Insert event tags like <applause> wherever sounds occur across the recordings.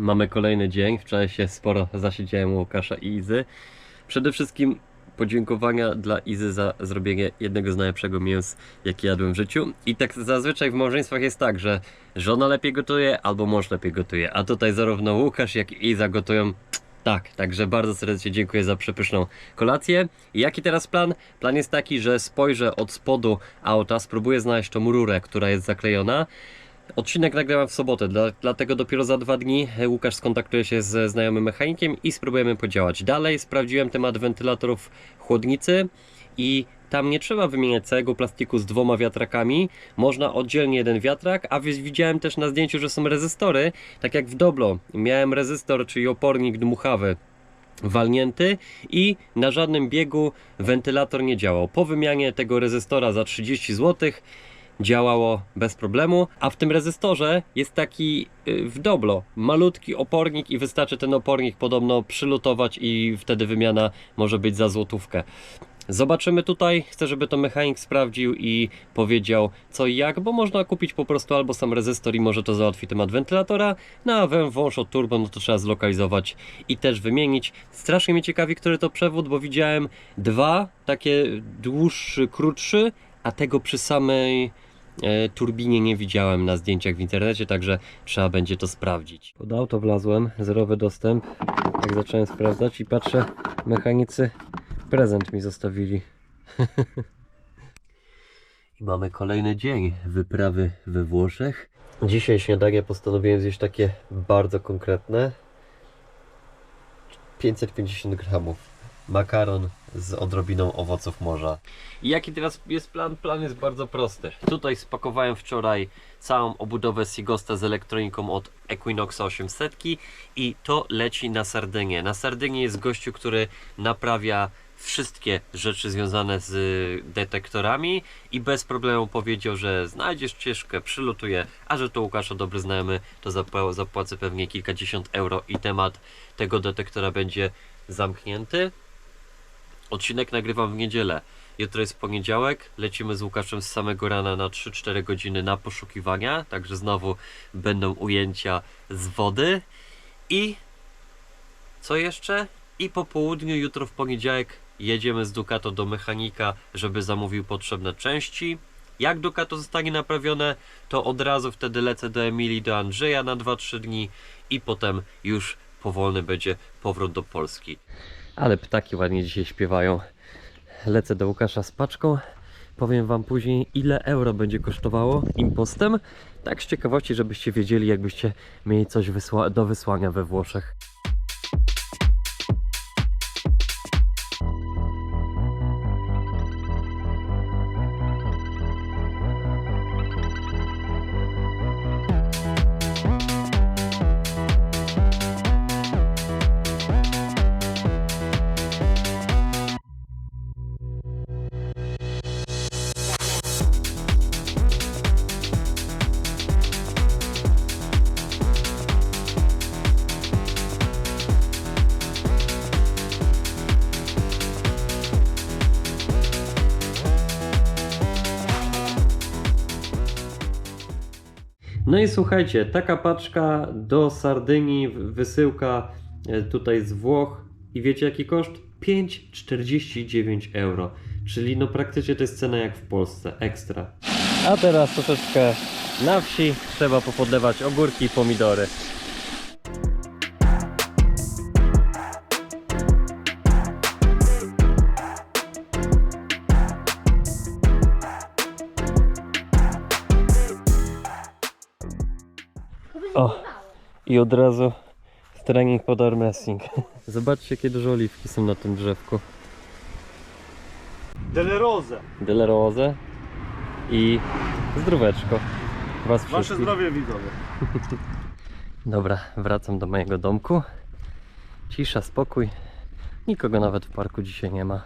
Mamy kolejny dzień. Wczoraj się sporo zasiedziałem u Łukasza i Izy. Przede wszystkim podziękowania dla Izy za zrobienie jednego z najlepszego mięs, jakie jadłem w życiu. I tak zazwyczaj w małżeństwach jest tak, że żona lepiej gotuje albo mąż lepiej gotuje. A tutaj zarówno Łukasz, jak i Iza gotują tak, także bardzo serdecznie dziękuję za przepyszną kolację. Jaki teraz plan? Plan jest taki, że spojrzę od spodu auta, spróbuję znaleźć tą rurę, która jest zaklejona. Odcinek nagrałem w sobotę, dla, dlatego dopiero za dwa dni Łukasz skontaktuje się ze znajomym mechanikiem i spróbujemy podziałać. Dalej sprawdziłem temat wentylatorów chłodnicy i tam nie trzeba wymieniać całego plastiku z dwoma wiatrakami, można oddzielnie jeden wiatrak, a wi- widziałem też na zdjęciu, że są rezystory, tak jak w Doblo. Miałem rezystor, czyli opornik dmuchawy walnięty i na żadnym biegu wentylator nie działał. Po wymianie tego rezystora za 30 zł działało bez problemu, a w tym rezystorze jest taki y, w doblo malutki opornik i wystarczy ten opornik podobno przylutować i wtedy wymiana może być za złotówkę. Zobaczymy tutaj, chcę żeby to mechanik sprawdził i powiedział co i jak, bo można kupić po prostu albo sam rezystor i może to załatwi temat wentylatora, no a wąż od turbo no to trzeba zlokalizować i też wymienić. Strasznie mnie ciekawi, który to przewód, bo widziałem dwa, takie dłuższy, krótszy, a tego przy samej turbinie nie widziałem na zdjęciach w internecie, także trzeba będzie to sprawdzić. Pod auto wlazłem, zerowy dostęp, jak zacząłem sprawdzać i patrzę, mechanicy prezent mi zostawili. <laughs> I mamy kolejny dzień wyprawy we Włoszech. Dzisiaj śniadanie postanowiłem zjeść takie bardzo konkretne. 550 gramów. Makaron z odrobiną owoców morza. I jaki teraz jest plan? Plan jest bardzo prosty. Tutaj spakowałem wczoraj całą obudowę Sigosta z elektroniką od Equinoxa 800 i to leci na Sardynię. Na Sardynię jest gościu, który naprawia wszystkie rzeczy związane z detektorami i bez problemu powiedział, że znajdziesz ścieżkę, przylutuje, a że to Łukasza dobry znajomy, to zapła- zapłacę pewnie kilkadziesiąt euro i temat tego detektora będzie zamknięty. Odcinek nagrywam w niedzielę. Jutro jest poniedziałek, lecimy z Łukaszem z samego rana na 3-4 godziny na poszukiwania, także znowu będą ujęcia z wody. I co jeszcze? I po południu, jutro w poniedziałek, jedziemy z Ducato do mechanika, żeby zamówił potrzebne części. Jak Ducato zostanie naprawione, to od razu wtedy lecę do Emilii, do Andrzeja na 2-3 dni i potem już powolny będzie powrót do Polski. Ale ptaki ładnie dzisiaj śpiewają. Lecę do Łukasza z paczką. Powiem Wam później, ile euro będzie kosztowało impostem. Tak z ciekawości, żebyście wiedzieli, jakbyście mieli coś wysła- do wysłania we Włoszech. No i słuchajcie, taka paczka do Sardynii, wysyłka e, tutaj z Włoch i wiecie jaki koszt? 5,49 euro. Czyli no praktycznie to jest cena jak w Polsce, ekstra. A teraz troszeczkę na wsi trzeba popodlewać ogórki i pomidory. O, i od razu trening pod armressing. <laughs> Zobaczcie, jakie duże oliwki są na tym drzewku. Delle Rose i zdróweczko. Was Wasze wszystkich. zdrowie widzowie. <laughs> Dobra, wracam do mojego domku. Cisza, spokój. Nikogo nawet w parku dzisiaj nie ma.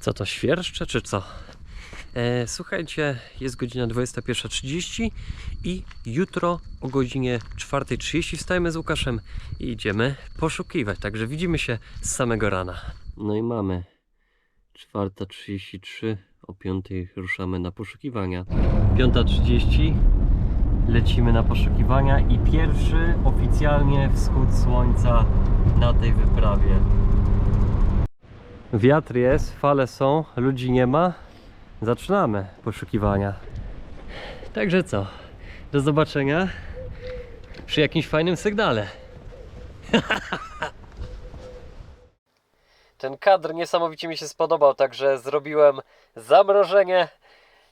Co to świerszcze, czy co? E, słuchajcie, jest godzina 21.30 i jutro o godzinie 4.30 wstajemy z Łukaszem i idziemy poszukiwać. Także widzimy się z samego rana. No i mamy 4.33. o 5 ruszamy na poszukiwania. 5.30 lecimy na poszukiwania i pierwszy oficjalnie wschód słońca na tej wyprawie. Wiatr jest, fale są, ludzi nie ma. Zaczynamy poszukiwania. Także co? Do zobaczenia przy jakimś fajnym sygnale. <laughs> Ten kadr niesamowicie mi się spodobał, także zrobiłem zamrożenie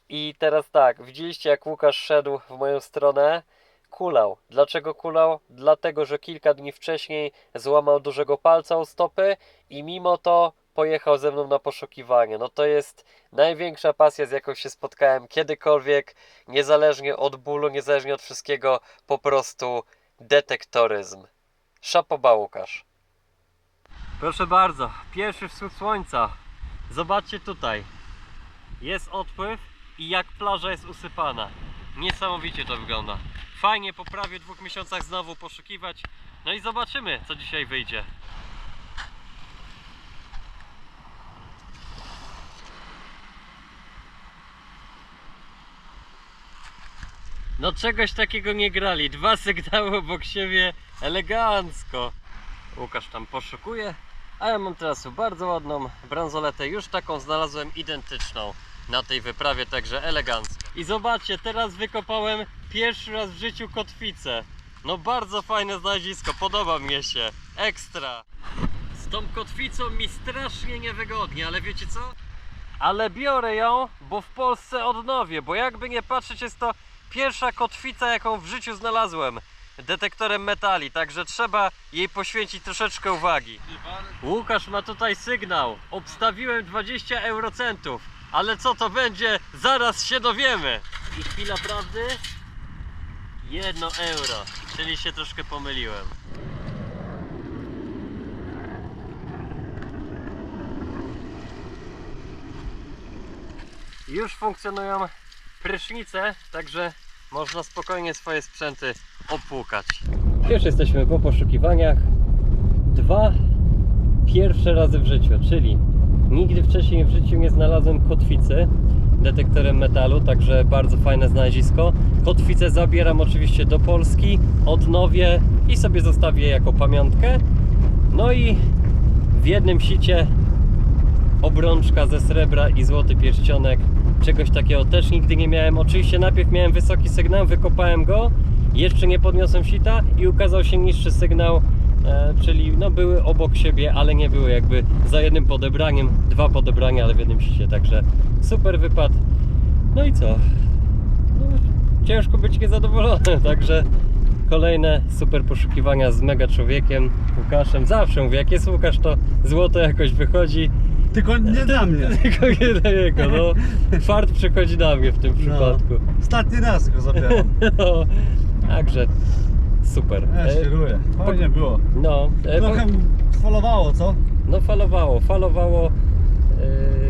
i teraz tak, widzieliście jak Łukasz szedł w moją stronę, kulał. Dlaczego kulał? Dlatego, że kilka dni wcześniej złamał dużego palca u stopy i mimo to pojechał ze mną na poszukiwanie. No to jest największa pasja, z jaką się spotkałem kiedykolwiek, niezależnie od bólu, niezależnie od wszystkiego, po prostu detektoryzm. Szapoba Łukasz. Proszę bardzo, pierwszy wschód słońca. Zobaczcie tutaj. Jest odpływ i jak plaża jest usypana. Niesamowicie to wygląda. Fajnie po prawie dwóch miesiącach znowu poszukiwać. No i zobaczymy, co dzisiaj wyjdzie. No czegoś takiego nie grali. Dwa sygnały obok siebie elegancko. Łukasz tam poszukuje, a ja mam teraz bardzo ładną bransoletę. Już taką znalazłem identyczną na tej wyprawie, także elegancko. I zobaczcie, teraz wykopałem pierwszy raz w życiu kotwicę. No bardzo fajne znalezisko, podoba mi się. Ekstra. Z tą kotwicą mi strasznie niewygodnie, ale wiecie co? Ale biorę ją, bo w Polsce odnowię, bo jakby nie patrzeć jest to pierwsza kotwica jaką w życiu znalazłem detektorem metali, także trzeba jej poświęcić troszeczkę uwagi. Łukasz ma tutaj sygnał. Obstawiłem 20 eurocentów, ale co to będzie? Zaraz się dowiemy. I chwila prawdy? Jedno euro, czyli się troszkę pomyliłem. Już funkcjonują prysznice, także można spokojnie swoje sprzęty opłukać. Już jesteśmy po poszukiwaniach. Dwa pierwsze razy w życiu, czyli nigdy wcześniej w życiu nie znalazłem kotwicy detektorem metalu, także bardzo fajne znalezisko. Kotwicę zabieram oczywiście do Polski, odnowię i sobie zostawię jako pamiątkę. No i w jednym sicie obrączka ze srebra i złoty pierścionek. Czegoś takiego też nigdy nie miałem. Oczywiście najpierw miałem wysoki sygnał, wykopałem go, jeszcze nie podniosłem sita i ukazał się niższy sygnał, e, czyli no były obok siebie, ale nie były jakby za jednym podebraniem, dwa podebrania, ale w jednym sicie, także super wypad. No i co? No, ciężko być niezadowolonym, <laughs> także kolejne super poszukiwania z mega człowiekiem, Łukaszem. Zawsze mówię, jak jest Łukasz, to złoto jakoś wychodzi. Tylko nie dla mnie. <laughs> Tylko nie dla niego, no. Fart przychodzi na mnie w tym przypadku. Ostatni raz go zabieram. <laughs> No, także super. Ja E, świruję. Fajnie było. No, e, Trochę falowało, co? no falowało, falowało. e,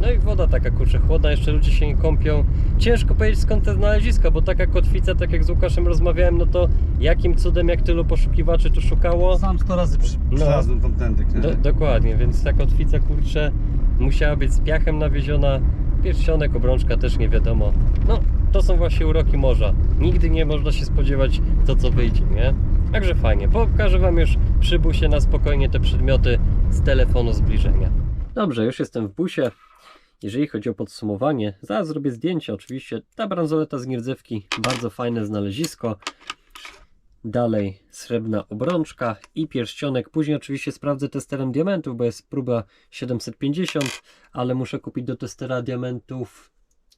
No i woda taka kurczę chłodna, jeszcze ludzie się nie kąpią. Ciężko powiedzieć skąd te znaleziska, bo taka kotwica, tak jak z Łukaszem rozmawiałem, no to jakim cudem, jak tylu poszukiwaczy tu szukało. Sam 100 razy przy, No. przylazłem tamtędy. Do, dokładnie, więc ta kotwica kurczę musiała być z piachem nawieziona. Pierścionek, obrączka też nie wiadomo. No, to są właśnie uroki morza. Nigdy nie można się spodziewać to co wyjdzie, nie? Także fajnie. Pokażę Wam już przy busie na spokojnie te przedmioty z telefonu zbliżenia. Dobrze, już jestem w busie. Jeżeli chodzi o podsumowanie, zaraz zrobię zdjęcie oczywiście. Ta bransoleta z nierdzewki, bardzo fajne znalezisko. Dalej srebrna obrączka i pierścionek. Później oczywiście sprawdzę testerem diamentów, bo jest próba 750, ale muszę kupić do testera diamentów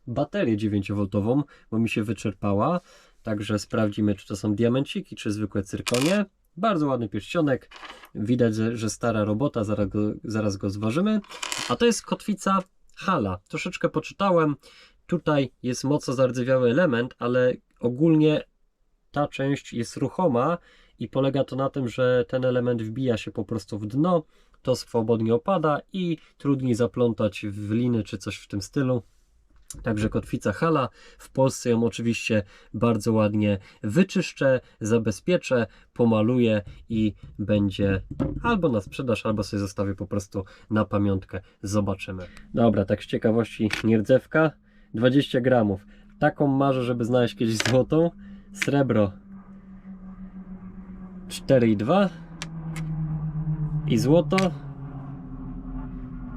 baterię 9V, bo mi się wyczerpała. Także sprawdzimy, czy to są diamenciki, czy zwykłe cyrkonie. Bardzo ładny pierścionek. Widać, że, że stara robota, zaraz go, zaraz go zważymy. A to jest kotwica Hala. Troszeczkę poczytałem. Tutaj jest mocno zardzewiały element, ale ogólnie ta część jest ruchoma i polega to na tym, że ten element wbija się po prostu w dno, to swobodnie opada i trudniej zaplątać w liny czy coś w tym stylu. Także kotwica hala. W Polsce ją oczywiście bardzo ładnie wyczyszczę, zabezpieczę, pomaluję i będzie albo na sprzedaż, albo sobie zostawię po prostu na pamiątkę. Zobaczymy. Dobra, tak z ciekawości nierdzewka 20 gramów. Taką marzę, żeby znaleźć kiedyś złotą. Srebro 4,2 i złoto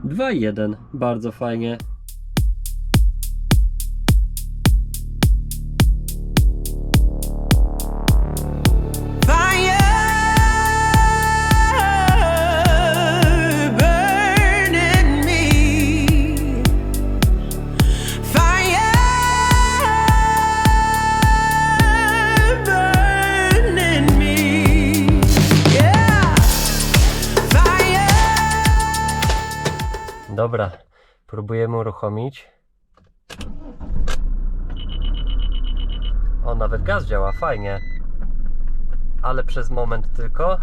2,1. Bardzo fajnie. Dobra, próbujemy uruchomić. O, nawet gaz działa, fajnie. Ale przez moment tylko.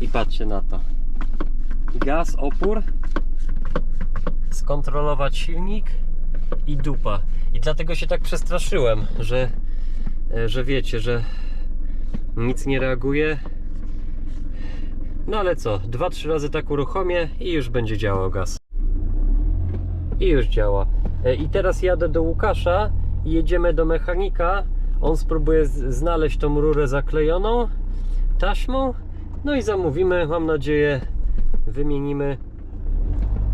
I patrzcie na to. Gaz, opór. Skontrolować silnik i dupa. I dlatego się tak przestraszyłem, że, e, że wiecie, że nic nie reaguje. No ale co, dwa, trzy razy tak uruchomię i już będzie działał gaz. I już działa. E, I teraz jadę do Łukasza i jedziemy do mechanika. On spróbuje znaleźć tą rurę zaklejoną taśmą. No i zamówimy, mam nadzieję, wymienimy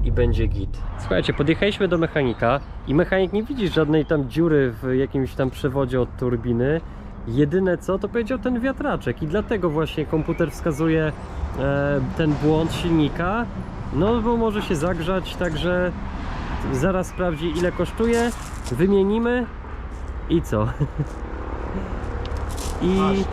i będzie git. Słuchajcie, podjechaliśmy do mechanika i mechanik nie widzi żadnej tam dziury w jakimś tam przewodzie od turbiny. Jedyne co, to powiedział ten wiatraczek i dlatego właśnie komputer wskazuje e, ten błąd silnika. No bo może się zagrzać, także zaraz sprawdzi ile kosztuje, wymienimy i co? <laughs> I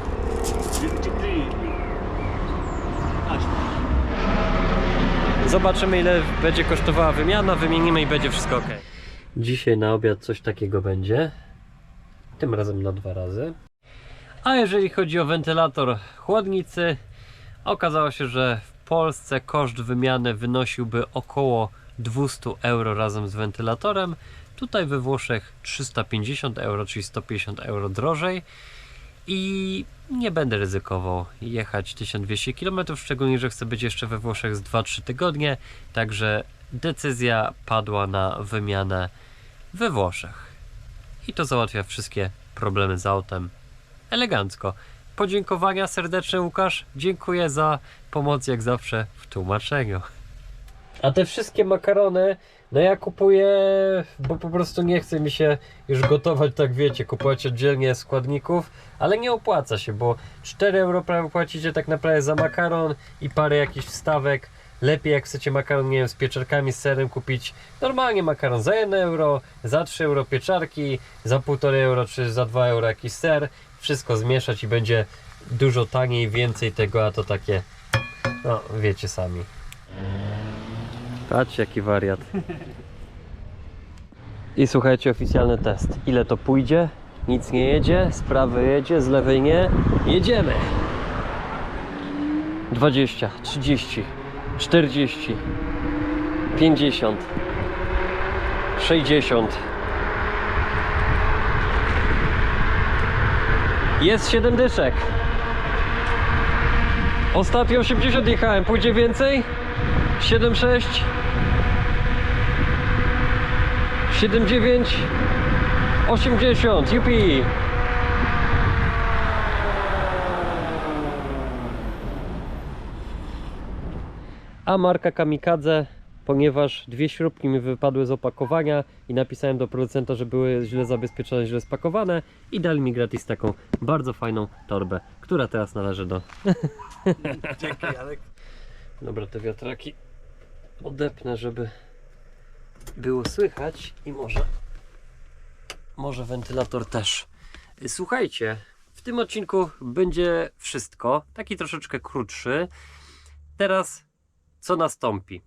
zobaczymy ile będzie kosztowała wymiana, wymienimy i będzie wszystko ok. Dzisiaj na obiad coś takiego będzie. Tym razem na dwa razy. A jeżeli chodzi o wentylator chłodnicy, okazało się, że w Polsce koszt wymiany wynosiłby około 200 euro razem z wentylatorem. Tutaj we Włoszech 350 euro, czyli 150 euro drożej. I nie będę ryzykował jechać 1200 km, szczególnie, że chcę być jeszcze we Włoszech z 2-3 tygodnie. Także decyzja padła na wymianę we Włoszech. I to załatwia wszystkie problemy z autem elegancko. Podziękowania serdeczne, Łukasz. Dziękuję za pomoc, jak zawsze, w tłumaczeniu. A te wszystkie makarony, no ja kupuję, bo po prostu nie chce mi się już gotować, tak wiecie, kupować oddzielnie składników, ale nie opłaca się, bo 4 euro prawie płacicie tak naprawdę za makaron i parę jakichś wstawek. Lepiej jak chcecie makaron, nie wiem, z pieczarkami, z serem kupić normalnie makaron za 1 euro, za 3 euro pieczarki, za 1,5 euro czy za 2 euro jakiś ser. Wszystko zmieszać i będzie dużo taniej, więcej tego, a to takie, no wiecie sami. Patrzcie jaki wariat. I słuchajcie, oficjalny test. Ile to pójdzie? Nic nie jedzie, z prawej jedzie, z lewej nie. Jedziemy! 20, 30, 40, 50, 60. Jest 7 dyszek. Ostatnio 80 jechałem. Pójdzie więcej? 7,6 7,9 80 Jupi A marka Kamikadze Ponieważ dwie śrubki mi wypadły z opakowania I napisałem do producenta, że były źle zabezpieczone, źle spakowane I dali mi gratis taką bardzo fajną torbę Która teraz należy do <laughs> Dzięki, Jarek. Dobra, te wiatraki odepnę, żeby było słychać i może może wentylator też. Słuchajcie, w tym odcinku będzie wszystko, taki troszeczkę krótszy. Teraz co nastąpi?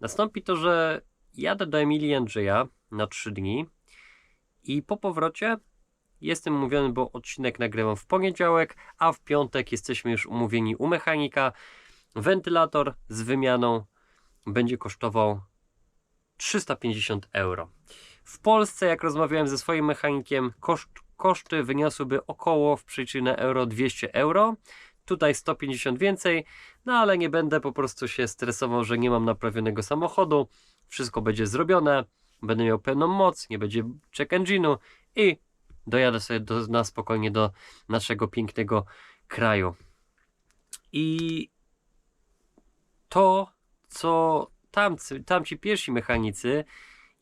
Nastąpi to, że jadę do Emilii Andrzeja na 3 dni i po powrocie jestem umówiony, bo odcinek nagrywam w poniedziałek, a w piątek jesteśmy już umówieni u mechanika. Wentylator z wymianą będzie kosztował 350 euro. W Polsce, jak rozmawiałem ze swoim mechanikiem, koszt, koszty wyniosłyby około w przyczynę euro 200 euro. Tutaj 150 więcej, no ale nie będę po prostu się stresował, że nie mam naprawionego samochodu. Wszystko będzie zrobione, będę miał pełną moc, nie będzie check engine'u i dojadę sobie do, na spokojnie do naszego pięknego kraju. I to, co tamcy, tamci pierwsi mechanicy,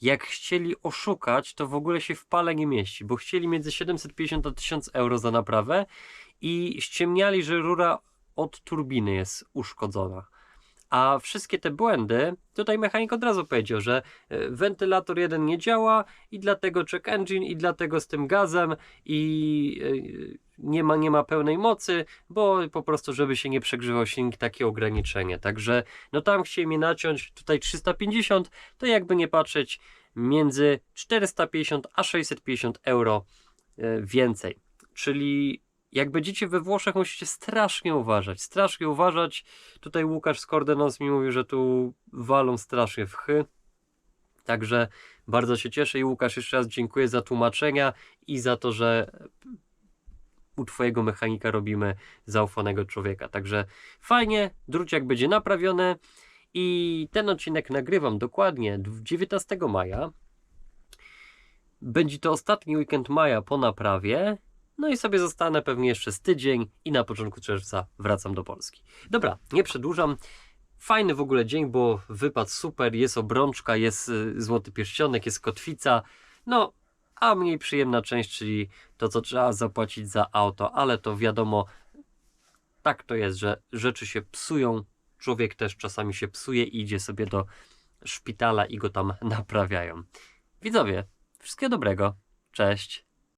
jak chcieli oszukać, to w ogóle się w pale nie mieści, bo chcieli między 750 a 1000 euro za naprawę i ściemniali, że rura od turbiny jest uszkodzona. A wszystkie te błędy, tutaj mechanik od razu powiedział, że e, wentylator jeden nie działa i dlatego check engine i dlatego z tym gazem i e, nie ma, nie ma pełnej mocy, bo po prostu żeby się nie przegrzewał silnik, takie ograniczenie. Także no tam chcieli mnie naciąć, tutaj 350, to jakby nie patrzeć między 450 a 650 euro e, więcej. Czyli jak będziecie we Włoszech, musicie strasznie uważać. Strasznie uważać. Tutaj Łukasz z Cordenos mi mówił, że tu walą strasznie w chy. Także bardzo się cieszę i Łukasz jeszcze raz dziękuję za tłumaczenia i za to, że u Twojego mechanika robimy zaufanego człowieka. Także fajnie, druciak będzie naprawiony i ten odcinek nagrywam dokładnie 19 maja. Będzie to ostatni weekend maja po naprawie. No i sobie zostanę pewnie jeszcze z tydzień i na początku czerwca wracam do Polski. Dobra, nie przedłużam. Fajny w ogóle dzień, bo wypadł super, jest obrączka, jest y, złoty pierścionek, jest kotwica. No, a mniej przyjemna część, czyli to, co trzeba zapłacić za auto, ale to wiadomo, tak to jest, że rzeczy się psują. Człowiek też czasami się psuje i idzie sobie do szpitala i go tam naprawiają. Widzowie, wszystkiego dobrego. Cześć.